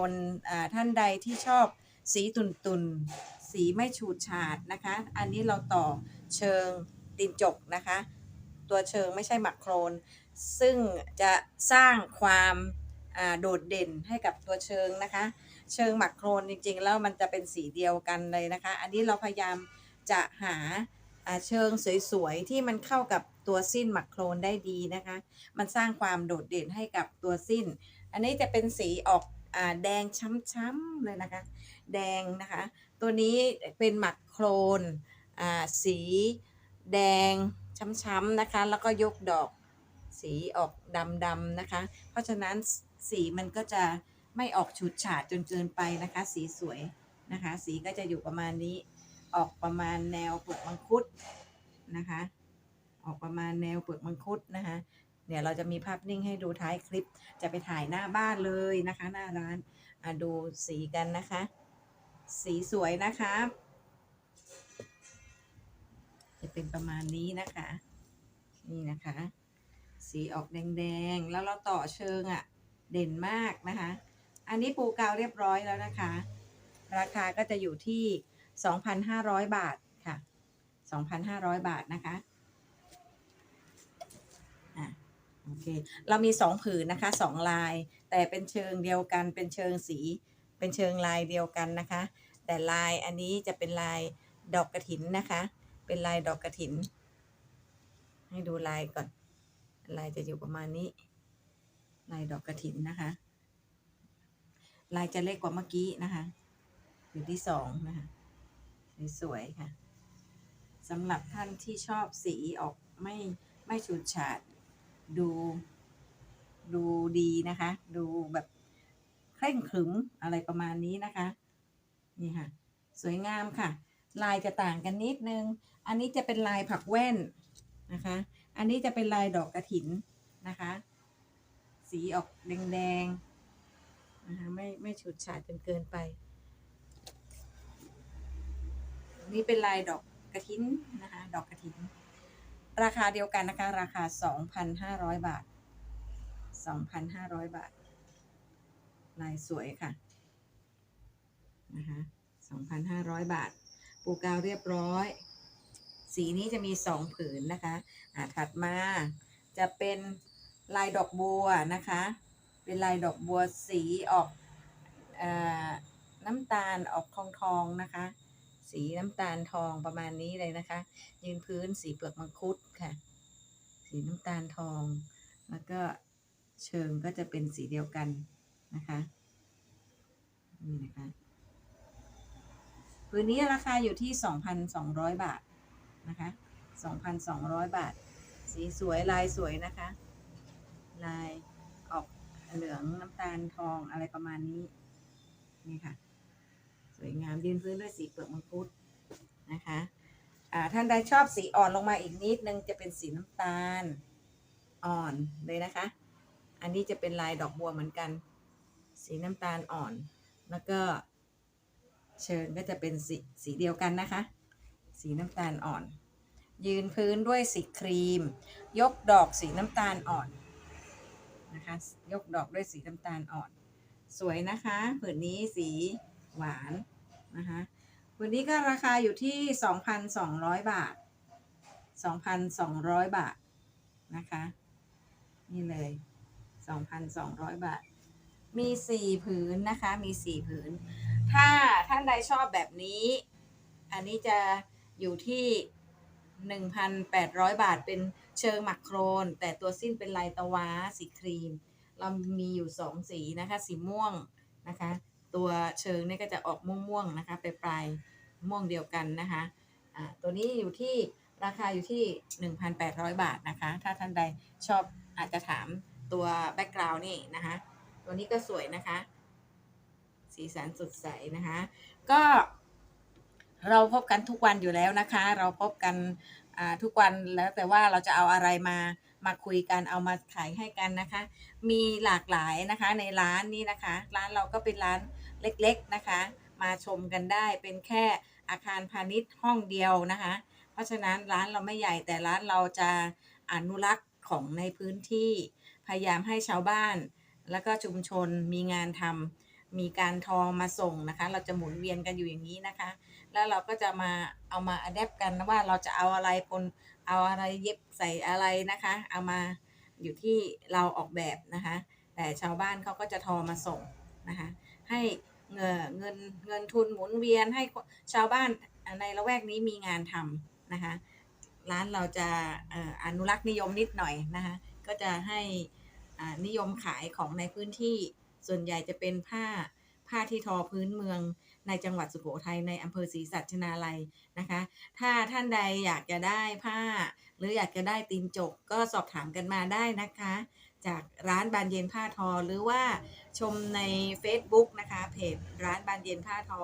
คนท่านใดที่ชอบสีตุนตุนๆสีไม่ฉูดฉาดนะคะ อันนี้เราต่อเชิงตีนจกนะคะ ตัวเชิงไม่ใช่หมักโครน ซึ่งจะสร้างความโดดเด่นให้กับตัวเชิงนะคะ เชิงหมักโครนจริงๆ แล้วมันจะเป็นสีเดียวกันเลยนะคะ อันนี้เราพยายามจะหาเชิงสวยๆ ที่มันเข้ากับตัวสิ้นหมักโครนได้ดีนะคะ มันสร้างความโดดเด่นให้กับตัวสิ้น อันนี้จะเป็นสีออก แดงช้ำๆเลยนะคะ แดงนะคะ ตัวนี้เป็นหมักโครนอ่าสีแดงช้ำๆนะคะ แล้วก็ยกดอกสีออกดำๆนะคะ เพราะฉะนั้นสีมันก็จะไม่ออกฉูดฉาดจนเกินไปนะคะ สีสวยนะคะ สีก็จะอยู่ประมาณนี้ ออกประมาณแนวเปลือกมังคุดนะคะ ออกประมาณแนวเปลือกมังคุดนะคะ เดี๋ยวเราจะมีภาพนิ่งให้ดูท้ายคลิป จะไปถ่ายหน้าบ้านเลยนะคะ หน้าร้านดูสีกันนะคะ สีสวยนะคะจะเป็นประมาณนี้นะคะ นี่นะคะ สีออกแดงๆ แล้วเราต่อเชิงอะ่ะ เด่นมากนะคะ อันนี้ปูกาวเรียบร้อยแล้วนะคะ ราคาก็จะอยู่ที่ 2,500 บาทค่ะ 2,500 บาทนะคะ โอเค เรามีสองผืนนะคะสองลาย แต่เป็นเชิงเดียวกัน เป็นเชิงสี เป็นเชิงลายเดียวกันนะคะ แต่ลายอันนี้จะเป็นลายดอกกระถินนะคะ เป็นลายดอกกระถิน ให้ดูลายก่อน ลายจะอยู่ประมาณนี้ ลายดอกกระถินนะคะ ลายจะเล็กกว่าเมื่อกี้นะคะอยู่ที่สองนะคะสวยๆค่ะสำหรับท่านที่ชอบสีออกไม่ไม่ฉูดฉาด ดู ดูดีนะคะ ดูแบบเคร่งขรึมอะไรประมาณนี้นะคะ นี่ค่ะ สวยงามค่ะ ลายจะต่างกันนิดนึง อันนี้จะเป็นลายผักแว่นนะคะ อันนี้จะเป็นลายดอกกระถินนะคะ สีออกแดงๆนะคะไม่ไม่ฉูดฉาดจนเกินไป นี่เป็นลายดอกกระถินนะคะ ดอกกระถิน ราคาเดียวกันนะคะ ราคา 2,500 บาท 2,500 บาท ลายสวยค่ะนะคะ2,500 บาท ปูกาวเรียบร้อย สีนี้จะมีสองผืนนะคะอ่าถัดมาจะเป็นลายดอกบัวนะคะ เป็นลายดอกบัวสีออกอน้ำตาลออกทองทองๆนะคะ สีน้ำตาลทองประมาณนี้เลยนะคะ ยืนพื้นสีเปลือกมังคุดค่ะ สีน้ำตาลทอง แล้วก็เชิงก็จะเป็นสีเดียวกันนะคะนี่นะคะพื้นนี้ราคาอยู่ที่ 2,200 บาทนะคะ 2,200 บาท สีสวยลายสวยนะคะ ลายออกเหลืองน้ำตาลทองอะไรประมาณนี้นี่ค่ะ วยงามยืนพื้นด้วยสีเปลือกมังคุดนะคะท่านใดชอบสีอ่อนลงมาอีกนิดนึงจะเป็นสีน้ำตาลอ่อนเลยนะคะ อันนี้จะเป็นลายดอกบัวเหมือนกัน สีน้ำตาลอ่อน แล้วก็เชิญก็จะเป็นสีสีเดียวกันนะคะ สีน้ำตาลอ่อน ยืนพื้นด้วยสีครีม ยกดอกสีน้ำตาลอ่อนนะคะยกดอกด้วยสีน้ำตาลอ่อน สวยนะคะผืนนี้สีหวาน นะคะผืนนี้ก็ราคาอยู่ที่ 2,200 บาท 2,200 บาทนะคะ นี่เลย 2,200 บาท มีสี่ผืนนะคะ มีสี่ผืน ถ้าท่านใดชอบแบบนี้ อันนี้จะอยู่ที่ 1,800 บาทเป็นเชิงหมักโครน แต่ตัวสิ้นเป็นลายตะวาสีครีม เรามีอยู่สองสีนะคะ สีม่วงนะคะ ตัวเชิงนี่ก็จะออกม่วงๆนะคะไปปลายม่วงเดียวกันนะคะอ่าตัวนี้อยู่ที่ราคาอยู่ที่ 1,800 บาทนะคะ ถ้าท่านใดชอบอาจจะถามตัวแบ็กกราวน์นี่นะคะ ตัวนี้ก็สวยนะคะ สีสันสดใสนะคะ ก็เราพบกันทุกวันอยู่แล้วนะคะ เราพบกันอ่าทุกวันแล้วแต่ว่าเราจะเอาอะไรมามาคุยกันเอามาขายให้กันนะคะ มีหลากหลายนะคะในร้านนี้นะคะ ร้านเราก็เป็นร้าน เล็กๆนะคะ มาชมกันได้เป็นแค่อาคารพาณิชย์ห้องเดียวนะคะ เพราะฉะนั้นร้านเราไม่ใหญ่แต่ร้านเราจะอนุรักษ์ของในพื้นที่พยายามให้ชาวบ้าน แล้วก็ชุมชนมีงานทำมีการทอมาส่งนะคะ เราจะหมุนเวียนกันอยู่อย่างนี้นะคะ แล้วเราก็จะมาเอามาอัดแอปกันว่าเราจะเอาอะไรปนเอาอะไรเย็บใส่อะไรนะคะ เอามาอยู่ที่เราออกแบบนะคะ แต่ชาวบ้านเขาก็จะทอมาส่ง นะคะให้เงินเงินเงินทุนหมุนเวียนให้ชาวบ้านในละแวกนี้มีงานทำนะคะร้านเราจะออนุรักษ์นิยมนิดหน่อยนะคะก็จะให้นิยมขายของในพื้นที่ส่วนใหญ่จะเป็นผ้าผ้าที่ทอพื้นเมืองในจังหวัดสุโขทัยในอำเภอศรีสัชนาลัยนะคะ ถ้าท่านใดอยากจะได้ผ้า หรืออยากจะได้ตีนจกก็สอบถามกันมาได้นะคะ จากร้านบานเย็นผ้าทอ หรือว่าชมใน Facebook นะคะเพจร้านบานเย็นผ้าทอ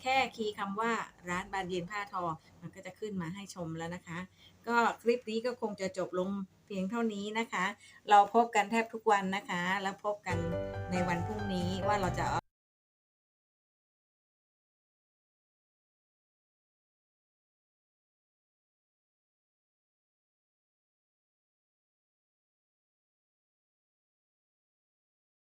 แค่คีย์คำว่าร้านบานเย็นผ้าทอ มันก็จะขึ้นมาให้ชมแล้วนะคะ ก็คลิปนี้ก็คงจะจบลงเพียงเท่านี้นะคะ เราพบกันแทบทุกวันนะคะ แล้วพบกันในวันพรุ่งนี้ว่าเราจะ